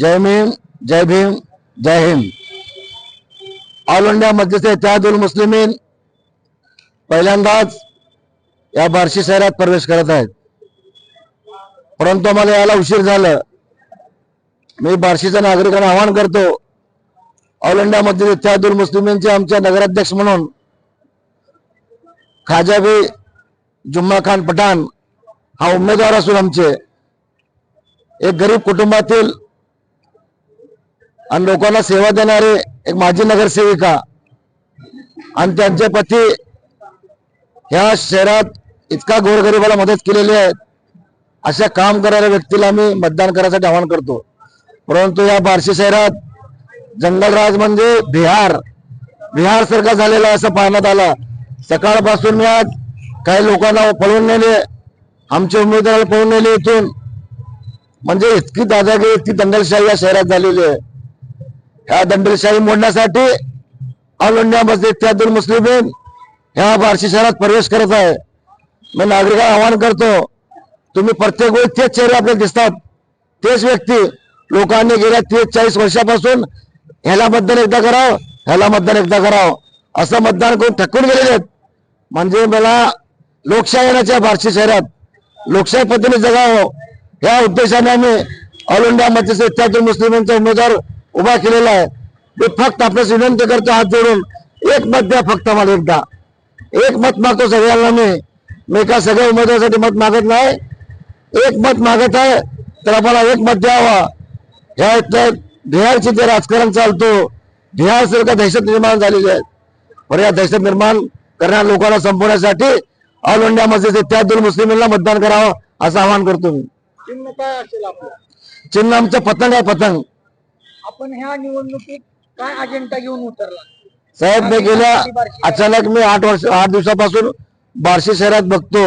जय भीम जय भीम जय Hind. All India Majlis Ittehadul Muslimeen पहिल्यांदाच या बार्शी शहरात प्रवेश करत आहेत. परंतु मला याला उशीर झालं. मी बार्शीच्या नागरिकांना आवाहन करतो ऑल इंडिया मजलिस इत्यादुल मुस्लिमीनचे आमच्या नगराध्यक्ष म्हणून खाजाबी जुम्मा खान पठाण हा उमेदवार असून आमचे. एक गरीब कुटुंबातील आणि लोकांना सेवा देणारे एक माजी नगरसेविका आणि त्यांचे पती ह्या शहरात इतका गोरगरिबाला मदत केलेली आहे. अशा काम करणाऱ्या व्यक्तीला मी मतदान करायसाठी आवाहन करतो. परंतु या बार्शी शहरात जंगलराज म्हणजे बिहार. बिहार सारखा झालेला आहे असं पाहण्यात आला. सकाळपासून मी आज काही लोकांना पळून नेले. आमचे उमेदवाराला पळून नेले इथून. म्हणजे इतकी दादागिरी इतकी दंगलशाही या शहरात झालेली आहे. ह्या दंगलशाही मोडण्यासाठी ऑल इंडिया मस्जिद मुस्लिम मुस्लिमीन ह्या बार्शी शहरात प्रवेश करत आहे. मी नागरिकांना आवाहन करतो तुम्ही प्रत्येक वेळी तेच चेहरे आपल्याला दिसतात. तेच व्यक्ती लोकांनी गेल्या तीस चाळीस वर्षापासून ह्याला मतदान एकदा करावं ह्याला मतदान एकदा करावं. असं मतदान करून थकून गेलेले आहेत. म्हणजे मला लोकशाही येण्याच्या बार्शी शहरात लोकशाही पद्धतीने जगावं. ह्या उद्देशाने आम्ही ऑल इंडिया मजलिस इत्यादी मुस्लिमांचा उमेदवार उभा केलेला आहे. मी फक्त आपल्यास विनंती करतो हात जोडून. एक मत द्या फक्त मला एकदा. एक मत मागतो सगळ्यांना मी. मी का सगळ्या उमेदवारासाठी मत मागत नाही. एक मत मागत आहे तर आम्हाला एक मत द्यावा. ह्या इथलं बिहारचे जे राजकारण चालतो बिहार सारखं दहशत निर्माण झालेली आहे. पण या दहशत निर्माण करणाऱ्या लोकांना संपवण्यासाठी ऑल इंडिया मस्जिद इत्यादुल मुस्लिमींना मतदान करावं असं आवाहन करतो मी. चिन्ह काय असेल आपलं? चिन्ह आमचं पतंग आहे पतंग. आपण ह्या निवडणुकीत काय अजेंडा घेऊन उतरला? साहेब मी गेल्या अचानक मी आठ वर्ष आठ दिवसापासून बार्शी शहरात बघतो.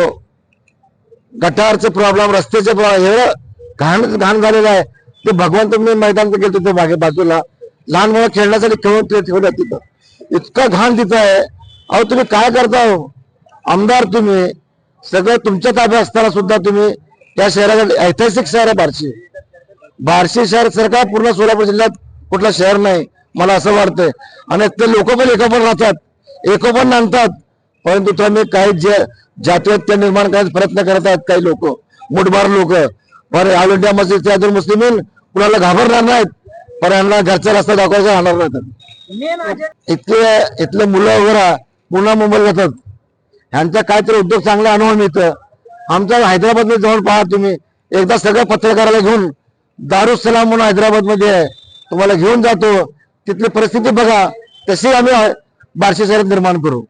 गटारचे प्रॉब्लेम रस्त्याचे प्रॉब्लेम एवढं घाण घाण झालेलं आहे. ते भगवंत मी मैदान गेलो तिथे मागे बाजूला. लहान मुलं खेळण्यासाठी खेळून ठेवलं तिथं. इतकं घाण तिथं आहे. अहो तुम्ही काय करता हो? आमदार तुम्ही. सगळं तुमच्या ताब्यात असताना सुद्धा तुम्ही या शहराचं ऐतिहासिक शहर आहे बार्शी. बार्शी शहर सरकार पूर्ण सोलापूर जिल्ह्यात कुठलं शहर नाही. मला असं वाटतंय. आणि ते लोक पण एकोपण राहतात. एकोपण आणतात परंतु तुम्ही काही जे जातीयत्य निर्माण करायचा प्रयत्न करत आहेत काही लोक. मुठभार लोक. पण ऑल इंडिया मस्जिद त्यातून मुस्लिम कुणाला घाबरणार नाहीत. पण यांना घरचा रस्ता दाखवायचा राहणार नाहीत. इथले इथले मुलं वगैरे पुन्हा मुंबईला जातात. ह्यांचा काहीतरी उद्योग चांगला अनुभव मिळतं आमच्या हैदराबादमध्ये जाऊन पहा तुम्ही. एकदा सगळ्या पत्रकाराला घेऊन दारुसलाम म्हणून हैदराबादमध्ये आहे. तुम्हाला घेऊन जातो. तिथली परिस्थिती बघा. तशी आम्ही बार्शी शहरात निर्माण करू.